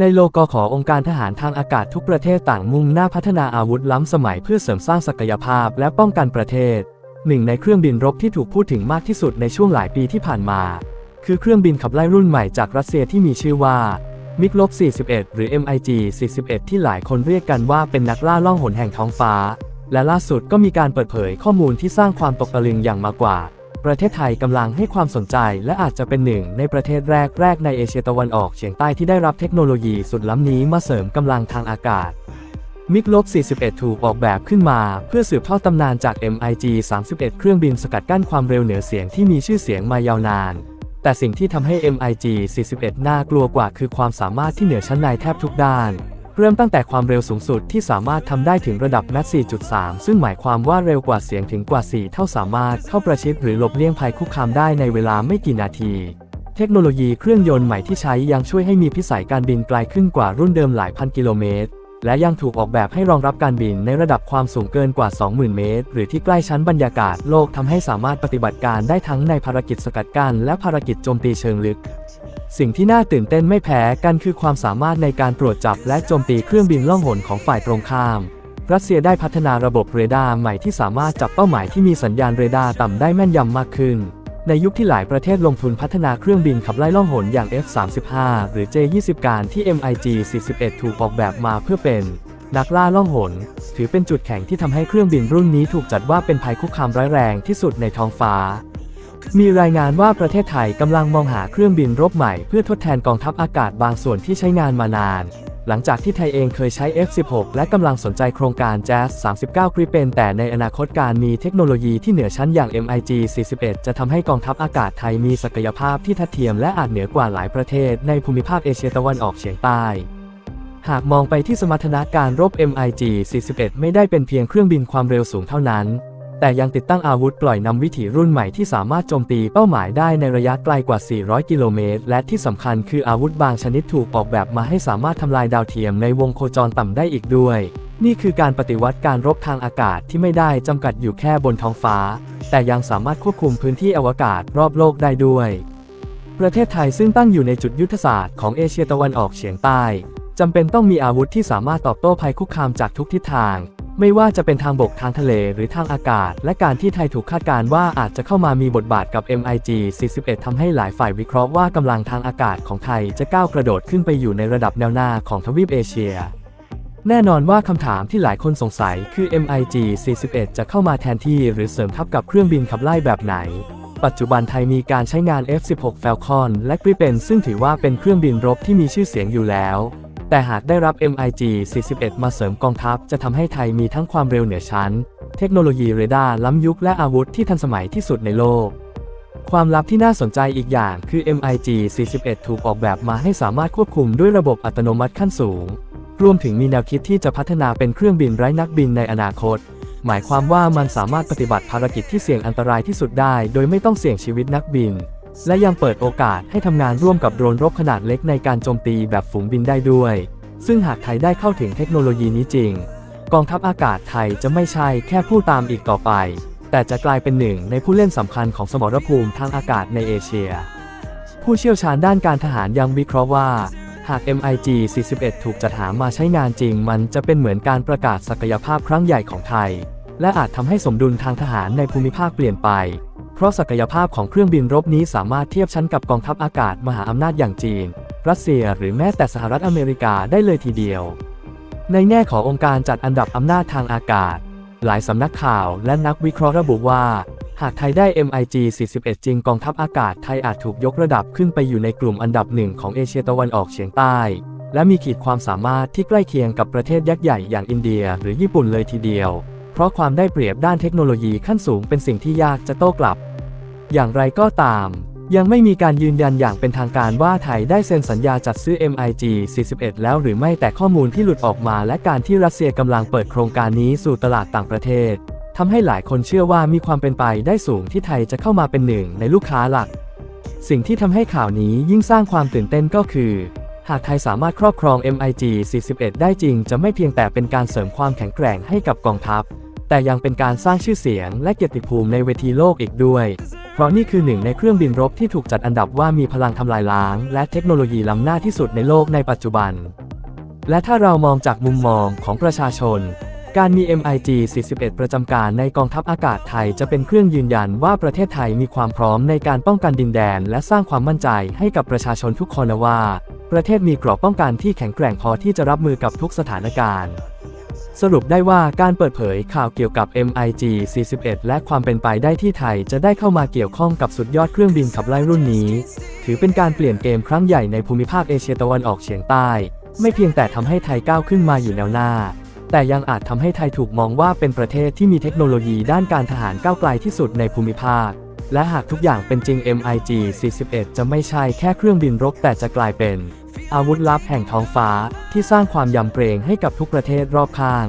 ในโลกขอองค์การทหารทางอากาศทุกประเทศต่างมุ่งหน้าพัฒนาอาวุธล้ำสมัยเพื่อเสริมสร้างศักยภาพและป้องกันประเทศ หนึ่งในเครื่องบินรบที่ถูกพูดถึงมากที่สุดในช่วงหลายปีที่ผ่านมา คือเครื่องบินขับไล่รุ่นใหม่จากรัสเซียที่มีชื่อว่ามิกลบ41 หรือ MiG 41 ที่หลายคนเรียกกันว่าเป็นนักล่าล่องหนแห่งท้องฟ้า และล่าสุดก็มีการเปิดเผยข้อมูลที่สร้างความตกตะลึงอย่างมากกว่า ประเทศไทยกำลังให้ความสนใจ และอาจจะเป็นหนึ่งในประเทศแรกแรกๆในเอเชียตะวันออกเฉียงใต้ที่ได้รับเทคโนโลยีสุดล้ำนี้มาเสริมกำลังทางอากาศมิกลบ 41 ถูกออกแบบขึ้นมา เพื่อสืบทอดตำนานจาก MiG 31 เครื่องบินสกัดกั้นความเร็วเหนือเสียงที่มีชื่อเสียงมายาวนาน แต่สิ่งที่ทำให้ MiG 41 น่ากลัวกว่าคือความสามารถที่เหนือชั้นในแทบทุกด้าน เริ่มตั้งแต่ความเร็วสูงสุดที่สามารถทำได้ถึงระดับแมส4.3 ซึ่งหมายความว่าเร็วกว่าเสียงถึงกว่า 4 เท่าสามารถเข้าประชิดหรือหลบเลี่ยงภัยคุกคามได้ในเวลาไม่กี่นาที เทคโนโลยีเครื่องยนต์ใหม่ที่ใช้ยังช่วยให้มีพิสัยการบินไกลขึ้นกว่ารุ่นเดิมหลายพันกิโลเมตร และยังถูกออกแบบให้รองรับการบินในระดับความสูงเกินกว่า 20,000 เมตร หรือที่ใกล้ชั้นบรรยากาศโลกทำให้สามารถปฏิบัติการได้ทั้งในภารกิจสกัดกั้นและภารกิจโจมตีเชิงลึก สิ่งที่น่าตื่นเต้นไม่แพ้กันคือความสามารถในการตรวจจับและโจมตีเครื่องบินล่องหนของฝ่ายตรงข้าม รัสเซียได้พัฒนาระบบเรดาร์ใหม่ที่สามารถจับเป้าหมายที่มีสัญญาณเรดาร์ต่ำได้แม่นยำมากขึ้น ในยุคที่หลายประเทศลงทุนพัฒนาเครื่องบินขับไล่ล่องหนอย่าง F-35 หรือ J-20 การที่ MiG 41 ถูกออกแบบมาเพื่อเป็น นักล่าล่องหน ถือเป็นจุดแข็งที่ทำให้เครื่องบินรุ่นนี้ถูกจัดว่าเป็นภัยคุกคามร้ายแรงที่สุดในท้องฟ้า มีรายงานว่าประเทศไทยกำลังมองหาเครื่องบินรบใหม่เพื่อทดแทนกองทัพอากาศบางส่วนที่ใช้งานมานาน หลังจากที่ไทยเองเคยใช้ F-16 และกำลังสนใจโครงการ Jazz 39 Gripen แต่ในอนาคตการมีเทคโนโลยีที่เหนือชั้นอย่าง MiG 41 จะทำให้กองทัพอากาศไทยมีศักยภาพที่ทัดเทียมและอาจเหนือกว่าหลายประเทศในภูมิภาคเอเชียตะวันออกเฉียงใต้หากมองไปที่สมรรถนะการรบ MiG 41 ไม่ได้เป็นเพียงเครื่องบินความเร็วสูงเท่านั้น แต่ยังติดตั้งอาวุธปล่อยนำวิถีรุ่นใหม่ที่สามารถโจมตีเป้าหมายได้ในระยะไกลกว่า 400 กิโลเมตร และที่สำคัญคืออาวุธบางชนิดถูกออกแบบมาให้สามารถทำลายดาวเทียมในวงโคจรต่ำได้อีกด้วย นี่คือการปฏิวัติการรบทางอากาศที่ไม่ได้จำกัดอยู่แค่บนท้องฟ้า แต่ยังสามารถควบคุมพื้นที่อวกาศรอบโลกได้ด้วย ประเทศไทยซึ่งตั้งอยู่ในจุดยุทธศาสตร์ของเอเชียตะวันออกเฉียงใต้จำเป็นต้องมีอาวุธที่สามารถตอบโต้ภัยคุกคามจากทุกทิศทาง ไม่ว่าจะเป็นทางบกทางทะเลหรือทางอากาศ และการที่ไทยถูกคาดการณ์ว่าอาจจะเข้ามามีบทบาทกับ MiG 41ทำให้หลายฝ่ายวิเคราะห์ว่ากำลังทางอากาศของไทยจะก้าวกระโดดขึ้นไปอยู่ในระดับแนวหน้าของทวีปเอเชีย แน่นอนว่าคำถามที่หลายคนสงสัยคือ MiG 41 จะเข้ามาแทนที่หรือเสริมทัพกับเครื่องบินขับไล่แบบไหนปัจจุบันไทยมีการใช้งาน F16 Falcon และ Gripen ซึ่งถือว่าเป็นเครื่องบินรบที่มีชื่อเสียงอยู่แล้ว แต่หากได้รับ MiG 41 มาเสริมกองทัพ จะทำให้ไทยมีทั้งความเร็วเหนือชั้น เทคโนโลยีเรดาร์ล้ำยุคและอาวุธที่ทันสมัยที่สุดในโลก ความลับที่น่าสนใจอีกอย่างคือ MiG 41 ถูกออกแบบมาให้สามารถควบคุมด้วยระบบอัตโนมัติขั้นสูง รวมถึงมีแนวคิดที่จะพัฒนาเป็นเครื่องบินไร้นักบินในอนาคต หมายความว่ามันสามารถปฏิบัติภารกิจที่เสี่ยงอันตรายที่สุดได้ โดยไม่ต้องเสี่ยงชีวิตนักบิน และยังเปิดโอกาสให้ทำงานร่วมกับโดรนรบขนาดเล็กในการโจมตีแบบฝูงบินได้ด้วย ซึ่งหากไทยได้เข้าถึงเทคโนโลยีนี้จริง กองทัพอากาศไทยจะไม่ใช่แค่ผู้ตามอีกต่อไป แต่จะกลายเป็นหนึ่งในผู้เล่นสำคัญของสมรภูมิทางอากาศในเอเชีย ผู้เชี่ยวชาญด้านการทหารยังวิเคราะห์ว่าหาก MiG 41 ถูกจัดหามาใช้งานจริง มันจะเป็นเหมือนการประกาศศักยภาพครั้งใหญ่ของไทย และอาจทำให้สมดุลทางทหารในภูมิภาคเปลี่ยนไป เพราะศักยภาพของเครื่องบินรบนี้สามารถเทียบชั้นกับกองทัพอากาศมหาอำนาจอย่างจีน รัสเซียหรือแม้แต่สหรัฐอเมริกาได้เลยทีเดียว ในแง่ขององค์การจัดอันดับอำนาจทางอากาศ หลายสำนักข่าวและนักวิเคราะห์ระบุว่า หากไทยได้ MiG 41 จริงกองทัพอากาศไทยอาจถูกยกระดับขึ้นไปอยู่ในกลุ่มอันดับหนึ่งของเอเชียตะวันออกเฉียงใต้ และมีขีดความสามารถที่ใกล้เคียงกับประเทศยักษ์ใหญ่อย่างอินเดีย หรือญี่ปุ่นเลยทีเดียว เพราะความได้เปรียบด้านเทคโนโลยีขั้นสูงเป็นสิ่งที่ยากจะโต้กลับ อย่างไรก็ตาม ยังไม่มีการยืนยันอย่างเป็นทางการว่าไทยได้เซ็นสัญญาจัดซื้อ MiG 41 แล้วหรือไม่แต่ข้อมูลที่หลุดออกมา และการที่รัสเซียกำลังเปิดโครงการนี้สู่ตลาดต่างประเทศทำให้หลายคนเชื่อว่ามีความเป็นไปได้สูงที่ไทยจะเข้ามาเป็นหนึ่งในลูกค้าหลัก สิ่งที่ทำให้ข่าวนี้ยิ่งสร้างความตื่นเต้นก็คือหากไทยสามารถครอบครอง MiG 41 ได้จริง จะไม่เพียงแต่เป็นการเสริมความแข็งแกร่งให้กับกองทัพ แต่ยังเป็นการสร้างชื่อเสียงและเกียรติภูมิในเวทีโลกอีกด้วย เพราะนี่คือหนึ่งในเครื่องบินรบที่ถูกจัดอันดับว่ามีพลังทำลายล้าง และเทคโนโลยีล้ำหน้าที่สุดในโลกในปัจจุบัน และถ้าเรามองจากมุมมองของประชาชน การมี MiG 41 ประจำการในกองทัพอากาศไทยจะเป็นเครื่องยืนยันว่าประเทศไทยมีความพร้อมในการป้องกันดินแดน และสร้างความมั่นใจให้กับประชาชนทุกคนว่า ประเทศมีเกราะป้องกันที่แข็งแกร่งพอที่จะรับมือกับทุกสถานการณ์ สรุปได้ว่าการเปิดเผยข่าวเกี่ยวกับ MiG 41 และความเป็นไปได้ที่ไทยจะได้เข้ามาเกี่ยวข้องกับสุดยอดเครื่องบินขับไล่รุ่นนี้ ถือเป็นการเปลี่ยนเกมครั้งใหญ่ในภูมิภาคเอเชียตะวันออกเฉียงใต้ ไม่เพียงแต่ทำให้ไทยก้าวขึ้นมาอยู่แนวหน้า แต่ยังอาจทำให้ไทยถูกมองว่าเป็นประเทศที่มีเทคโนโลยีด้านการทหารก้าวไกลที่สุดในภูมิภาค และหากทุกอย่างเป็นจริง MiG 41 จะไม่ใช่แค่เครื่องบินรบแต่จะกลายเป็น อาวุธลับแห่งท้องฟ้าที่สร้างความยำเกรงให้กับทุกประเทศรอบข้าง